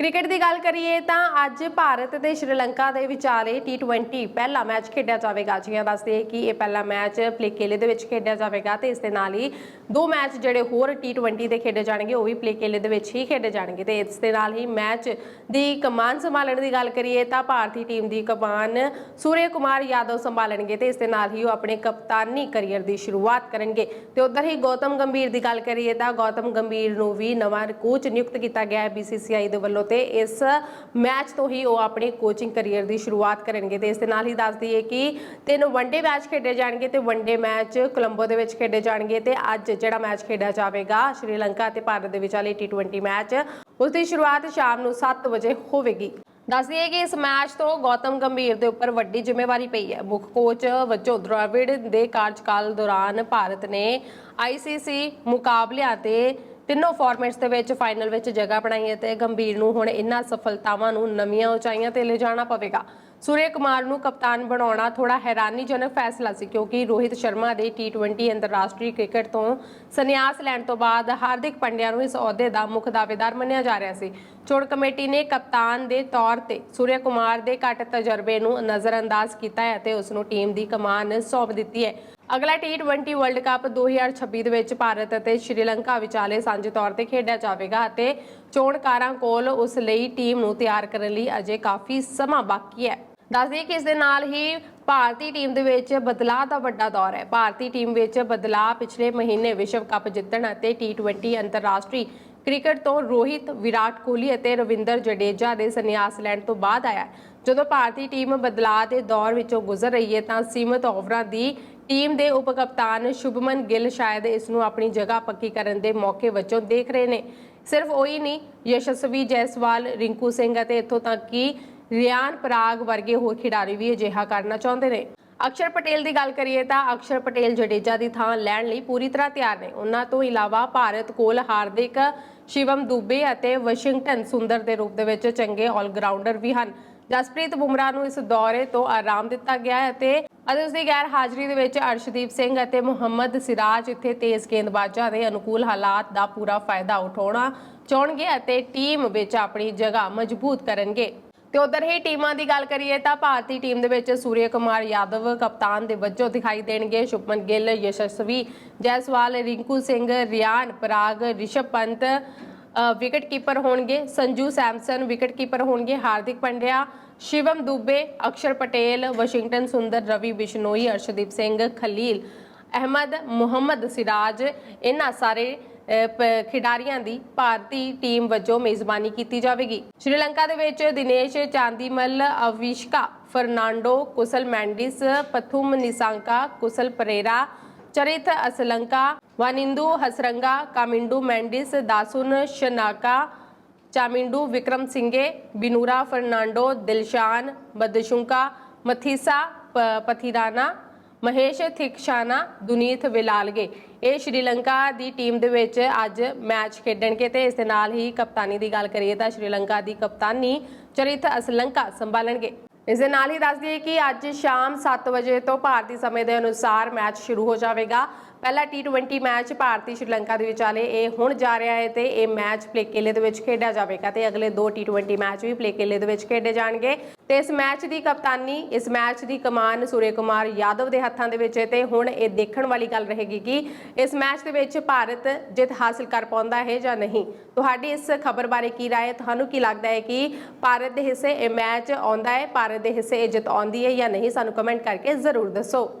Cricket ਦੀ ਗੱਲ ਕਰੀਏ ਤਾਂ ਅੱਜ ਭਾਰਤ ਤੇ ਸ਼੍ਰੀਲੰਕਾ ਦੇ ਵਿਚਾਲੇ T20 ਪਹਿਲਾ ਮੈਚ ਖੇਡਿਆ ਜਾਵੇਗਾ। ਜੀਆਂ ਦੱਸਦੇ ਕਿ ਇਹ ਪਹਿਲਾ ਮੈਚ ਪਲੇਕੇਲੇ ਦੇ ਵਿੱਚ ਖੇਡਿਆ ਜਾਵੇਗਾ ਤੇ ਇਸ ਦੇ ਨਾਲ ਹੀ ਦੋ ਮੈਚ ਜਿਹੜੇ ਹੋਰ T20 ਦੇ ਖੇਡੇ ਜਾਣਗੇ, ਉਹ ਵੀ ਪਲੇਕੇਲੇ ਦੇ ਵਿੱਚ ਹੀ ਖੇਡੇ ਜਾਣਗੇ ਤੇ ਇਸ ਦੇ ਨਾਲ ਹੀ ਮੈਚ ਦੀ ਕਮਾਨ ਸੰਭਾਲਣ ਦੀ ਗੱਲ ਕਰੀਏ ਤਾਂ ਭਾਰਤੀ ਟੀਮ ਦੀ ਕਮਾਨ ਸੂਰਯ ਕੁਮਾਰ ਯਾਦਵ ਸੰਭਾਲਣਗੇ ਤੇ ਇਸ ਦੇ ਨਾਲ ਹੀ ਉਹ ਆਪਣੇ ਕਪਤਾਨੀ ਕਰੀਅਰ ਦੀ ਸ਼ੁਰੂਆਤ ਕਰਨਗੇ। ਤੇ ਉਧਰ ਹੀ ਗੌਤਮ ਗੰਭੀਰ ਦੀ ਗੱਲ ਕਰੀਏ ਤਾਂ ਗੌਤਮ ਗੰਭੀਰ ਨੂੰ ਵੀ ਨਵਾਂ ਕੋਚ ਨਿਯੁਕਤ ਕੀਤਾ ਗਿਆ ਹੈ। BCCI ਦੇ ਵੱਲੋਂ ਤੇ ਇਸ ਮੈਚ ਤੋਂ ਹੀ ਉਹ ਆਪਣੀ ਕੋਚਿੰਗ ਕੈਰੀਅਰ ਦੀ ਸ਼ੁਰੂਆਤ ਕਰਨਗੇ ਤੇ ਇਸ ਦੇ ਨਾਲ ਹੀ ਦੱਸ ਦਈਏ ਕਿ ਤਿੰਨ ਵਨਡੇ ਮੈਚ ਖੇਡੇ ਜਾਣਗੇ ਤੇ ਵਨਡੇ ਮੈਚ ਕੋਲੰਬੋ ਦੇ ਵਿੱਚ ਖੇਡੇ ਜਾਣਗੇ ਤੇ ਅੱਜ ਜਿਹੜਾ ਮੈਚ ਖੇਡਿਆ ਜਾਵੇਗਾ ਸ਼੍ਰੀਲੰਕਾ ਤੇ ਭਾਰਤ ਦੇ ਵਿਚਾਲੇ T20 ਮੈਚ, ਉਸ ਦੀ ਸ਼ੁਰੂਆਤ ਸ਼ਾਮ ਨੂੰ 7 ਵਜੇ ਹੋਵੇਗੀ। ਦੱਸ ਦਈਏ ਕਿ ਇਸ ਮੈਚ ਤੋਂ ਗੌਤਮ ਗੰਭੀਰ ਦੇ ਉੱਪਰ ਵੱਡੀ ਜ਼ਿੰਮੇਵਾਰੀ ਪਈ ਹੈ। ਮੁੱਖ ਕੋਚ ਵਜੋਂ ਦ੍ਰਾਵਿੜ ਦੇ ਕਾਰਜਕਾਲ ਦੌਰਾਨ ਭਾਰਤ ਨੇ ICC ਮੁਕਾਬਲਿਆਂ ਤੇ ਤਿੰਨੋਂ ਫਾਰਮੈਟਸ ਦੇ ਵਿੱਚ ਫਾਈਨਲ ਵਿੱਚ ਜਗ੍ਹਾ ਬਣਾਈ ਹੈ ਤੇ ਗੰਭੀਰ ਨੂੰ ਹੁਣ ਇਹਨਾਂ ਸਫਲਤਾਵਾਂ ਨੂੰ ਨਵੀਆਂ ਉਚਾਈਆਂ ਤੇ ਲਿਜਾਣਾ ਪਵੇਗਾ। ਸੂਰਯ ਕੁਮਾਰ ਨੂੰ ਕਪਤਾਨ ਬਣਾਉਣਾ ਥੋੜਾ ਹੈਰਾਨੀਜਨਕ ਫੈਸਲਾ ਸੀ ਕਿਉਂਕਿ ਰੋਹਿਤ ਸ਼ਰਮਾ ਦੇ T20 ਅੰਤਰਰਾਸ਼ਟਰੀ ਕ੍ਰਿਕਟ ਤੋਂ ਸੰਨਿਆਸ ਲੈਣ ਤੋਂ ਬਾਅਦ ਹਾਰਦਿਕ ਪੰਡਿਆ ਨੂੰ ਇਸ ਅਹੁਦੇ ਦਾ ਮੁੱਖ ਦਾਅਵੇਦਾਰ ਮੰਨਿਆ ਜਾ ਰਿਹਾ ਸੀ। ਚੋਣ ਕਮੇਟੀ ਨੇ ਕਪਤਾਨ ਦੇ ਤੌਰ ਤੇ ਸੂਰਿਆ ਕੁਮਾਰ ਦੇ ਘੱਟ ਤਜਰਬੇ ਨੂੰ ਨਜ਼ਰਅੰਦਾਜ਼ ਕੀਤਾ ਹੈ ਅਤੇ ਉਸ ਨੂੰ ਟੀਮ ਦੀ ਕਮਾਨ ਸੌਂਪ ਦਿੱਤੀ ਹੈ। ਅਗਲਾ T20 ਵਰਲਡ ਕੱਪ 2026 ਦੇ ਵਿੱਚ ਭਾਰਤ ਅਤੇ ਸ਼੍ਰੀਲੰਕਾ ਵਿਚਾਲੇ ਸਾਂਝੇ ਤੌਰ ਤੇ ਖੇਡਿਆ ਜਾਵੇਗਾ ਅਤੇ ਚੋਣਕਾਰਾਂ ਕੋਲ ਉਸ ਲਈ ਟੀਮ ਨੂੰ ਤਿਆਰ ਕਰਨ ਲਈ ਅਜੇ ਕਾਫੀ ਸਮਾਂ ਬਾਕੀ ਹੈ। ਦੱਸ ਦਈਏ ਕਿ ਇਸ ਦੇ ਨਾਲ ਹੀ ਭਾਰਤੀ ਟੀਮ ਦੇ ਵਿੱਚ ਬਦਲਾਅ ਦਾ ਵੱਡਾ ਦੌਰ ਹੈ। ਭਾਰਤੀ ਟੀਮ ਵਿੱਚ ਬਦਲਾਅ ਪਿਛਲੇ ਮਹੀਨੇ ਵਿਸ਼ਵ ਕੱਪ ਜਿੱਤਣ ਅਤੇ T20 ਅੰਤਰਰਾਸ਼ਟਰੀ ਕ੍ਰਿਕਟ ਤੋਂ ਰੋਹਿਤ, ਵਿਰਾਟ ਕੋਹਲੀ ਅਤੇ ਰਵਿੰਦਰ ਜਡੇਜਾ ਦੇ ਸੰਨਿਆਸ ਲੈਣ ਤੋਂ ਬਾਅਦ ਆਇਆ ਜਦੋਂ ਭਾਰਤੀ ਟੀਮ ਬਦਲਾਅ ਦੇ ਦੌਰ ਵਿੱਚੋਂ ਗੁਜ਼ਰ ਰਹੀ ਹੈ ਤਾਂ ਸੀਮਤ ਓਵਰਾਂ ਦੀ ਟੀਮ ਦੇ ਉਪ ਕਪਤਾਨ ਸ਼ੁਭਮਨ ਗਿੱਲ ਸ਼ਾਇਦ ਇਸ ਨੂੰ ਆਪਣੀ ਜਗ੍ਹਾ ਪੱਕੀ ਕਰਨ ਦੇ ਮੌਕੇ ਵਜੋਂ ਦੇਖ ਰਹੇ ਨੇ। ਸਿਰਫ ਉਹੀ ਨਹੀਂ, ਯਸ਼ਸਵੀ ਜੈਸਵਾਲ, ਰਿੰਕੂ ਸਿੰਘ ਅਤੇ ਇੱਥੋਂ ਤੱਕ ਕਿ ਰਿਆਨ ਪਰਾਗ ਵਰਗੇ ਹੋਰ ਖਿਡਾਰੀ ਵੀ ਅਜਿਹਾ ਕਰਨਾ ਚਾਹੁੰਦੇ ਨੇ। ਅਕਸ਼ਰ ਪਟੇਲ ਦੀ ਗੱਲ ਕਰੀਏ ਤਾਂ ਅਕਸ਼ਰ ਪਟੇਲ ਜਡੇਜਾ ਦੀ ਥਾਂ ਲੈਣ ਲਈ ਪੂਰੀ ਤਰ੍ਹਾਂ ਤਿਆਰ ਨੇ। ਉਹਨਾਂ ਤੋਂ ਇਲਾਵਾ ਭਾਰਤ ਕੋਲ ਹਾਰਦਿਕ ਸ਼ਿਵਮ ਦੁਬੇ ਅਤੇ ਵਾਸ਼ਿੰਗਟਨ ਸੁੰਦਰ ਦੇ ਰੂਪ ਦੇ ਵਿੱਚ ਚੰਗੇ ਆਲਰਾਊਂਡਰ ਵੀ ਹਨ। ਜਸਪ੍ਰੀਤ ਬੁਮਰਾਹ ਨੂੰ ਇਸ ਦੌਰੇ ਤੋਂ ਆਰਾਮ ਦਿੱਤਾ ਗਿਆ ਹੈ ਅਤੇ ਅਤੇ ਉਸ ਦੀ ਗੈਰ ਹਾਜ਼ਰੀ ਦੇ ਵਿੱਚ ਅਰਸ਼ਦੀਪ ਸਿੰਘ ਅਤੇ ਮੁਹੰਮਦ ਸਿਰਾਜ ਇੱਥੇ ਤੇਜ਼ ਗੇਂਦਬਾਜ਼ਾਂ ਦੇ ਅਨੁਕੂਲ ਹਾਲਾਤ ਦਾ ਪੂਰਾ ਫਾਇਦਾ ਉਠਾਉਣਾ ਚਾਹਣਗੇ ਅਤੇ ਟੀਮ ਵਿੱਚ ਆਪਣੀ ਜਗ੍ਹਾ ਮਜ਼ਬੂਤ ਕਰਨਗੇ। ਤੇ ਉਧਰ ਹੀ ਟੀਮਾਂ ਦੀ ਗੱਲ ਕਰੀਏ ਤਾਂ ਭਾਰਤੀ ਟੀਮ ਦੇ ਵਿੱਚ ਸੂਰਯ ਕੁਮਾਰ ਯਾਦਵ ਕਪਤਾਨ ਦੇ ਵਜੋਂ ਦਿਖਾਈ ਦੇਣਗੇ। ਸ਼ੁਭਮਨ ਗਿੱਲ, ਯਸ਼ਸਵੀ, ਜੈਸਵਾਲ, ਰਿੰਕੂ ਸਿੰਘ, ਰਿਆਨ, ਪਰਾਗ, ਰਿਸ਼ਭ ਪੰਤ ਵਿਕਟ ਕੀਪਰ ਹੋਣਗੇ। ਸੰਜੂ ਸੈਮਸਨ ਵਿਕਟ ਕੀਪਰ ਹੋਣਗੇ। ਹਾਰਦਿਕ ਪੰਡਿਆ, ਸ਼ਿਵਮ ਦੁਬੇ, ਅਕਸ਼ਰ ਪਟੇਲ, ਵਾਸ਼ਿੰਗਟਨ ਸੁੰਦਰ, ਰਵੀ ਬਿਸ਼ਨੋਈ, ਅਰਸ਼ਦੀਪ ਸਿੰਘ, ਖਲੀਲ, ਅਹਿਮਦ ਮੁਹੰਮਦ ਸਿਰਾਜ, ਇਹਨਾਂ ਸਾਰੇ ਖਿਡਾਰੀਆਂ ਦੀ ਭਾਰਤੀ ਟੀਮ ਵਜੋਂ ਮੇਜ਼ਬਾਨੀ ਕੀਤੀ ਜਾਵੇਗੀ। ਸ਼੍ਰੀਲੰਕਾ ਦੇ ਵਿੱਚ ਦਿਨੇਸ਼ ਚਾਂਦੀਮਲ, ਅਵਿਸ਼ਕਾ ਫਰਨਾਂਡੋ, ਕੁਸਲ ਮੈਂਡਿਸ, ਪਥੁਮ ਨਿਸਾਂਕਾ, ਕੁਸਲ ਪਰੇਰਾ, ਚਰਿਤ ਅਸਲੰਕਾ, ਵਾਨਿੰਦੂ ਹਸਰੰਗਾ, ਕਾਮਿੰਡੂ ਮੈਂਡਿਸ, ਦਾਸੁਨ ਸ਼ਨਾਕਾ, ਚਾਮਿੰਡੂ ਵਿਕਰਮ ਸਿੰਘੇ ਬਿਨੂਰਾ ਫਰਨਾਂਡੋ, ਦਿਲਸ਼ਾਨ ਬਦਸ਼ੁੰਕਾ, ਮਥੀਸਾ ਪਥੀਰਾਨਾ ਮਹੇਸ਼ ਥਿਕਸ਼ਾਨਾ, ਦੁਨੀਤ ਵਿਲਾਲਗੇ ਇਹ ਸ਼੍ਰੀਲੰਕਾ ਦੀ ਟੀਮ ਦੇ ਵਿੱਚ ਅੱਜ ਮੈਚ ਖੇਡਣਗੇ ਤੇ ਇਸ ਦੇ ਨਾਲ ਹੀ ਕਪਤਾਨੀ ਦੀ ਗੱਲ ਕਰੀਏ ਤਾਂ ਸ਼੍ਰੀਲੰਕਾ ਦੀ ਕਪਤਾਨੀ ਚਰਿਤ ਅਸਲੰਕਾ ਸੰਭਾਲਣਗੇ। ਇਸ ਦੇ ਨਾਲ ਹੀ ਦੱਸ ਦਈਏ ਕਿ ਅੱਜ ਸ਼ਾਮ 7 ਵਜੇ ਤੋਂ ਭਾਰਤੀ ਸਮੇਂ ਦੇ ਅਨੁਸਾਰ ਮੈਚ ਸ਼ੁਰੂ ਹੋ ਜਾਵੇਗਾ। ਪਹਿਲਾ T20 ਮੈਚ ਭਾਰਤੀ ਸ਼੍ਰੀਲੰਕਾ ਦੇ ਵਿਚਾਲੇ ਇਹ ਹੁਣ ਜਾ ਰਿਹਾ ਹੈ ਤੇ ਇਹ ਮੈਚ ਪਲੇਕੇਲੇ ਦੇ ਵਿੱਚ ਖੇਡਿਆ ਜਾਵੇਗਾ ਤੇ ਅਗਲੇ ਦੋ T20 ਮੈਚ ਵੀ ਪਲੇਕੇਲੇ ਦੇ ਵਿੱਚ ਖੇਡੇ ਜਾਣਗੇ। ਤੇ ਇਸ ਮੈਚ ਦੀ ਕਪਤਾਨੀ ਇਸ ਮੈਚ ਦੀ ਕਮਾਨ ਸੂਰਯ ਕੁਮਾਰ ਯਾਦਵ ਦੇ ਹੱਥਾਂ ਦੇ ਵਿੱਚ ਹੈ ਤੇ ਹੁਣ ਇਹ ਦੇਖਣ ਵਾਲੀ ਗੱਲ ਰਹੇਗੀ ਕਿ ਇਸ ਮੈਚ ਦੇ ਵਿੱਚ ਭਾਰਤ ਜਿੱਤ ਹਾਸਲ ਕਰ ਪਾਉਂਦਾ ਹੈ ਜਾਂ ਨਹੀਂ ਤੁਹਾਡੀ ਇਸ ਖਬਰ ਬਾਰੇ ਕੀ رائے ਹੈ ਤੁਹਾਨੂੰ ਕੀ ਲੱਗਦਾ ਹੈ ਕਿ ਭਾਰਤ ਦੇ ਹਿੱਸੇ ਇਹ ਮੈਚ ਆਉਂਦਾ ਹੈ ਭਾਰਤ ਦੇ ਹਿੱਸੇ ਇਹ ਜਿੱਤ ਆਉਂਦੀ ਹੈ ਜਾਂ ਨਹੀਂ ਸਾਨੂੰ ਕਮੈਂਟ ਕਰਕੇ ਜ਼ਰੂਰ ਦੱਸੋ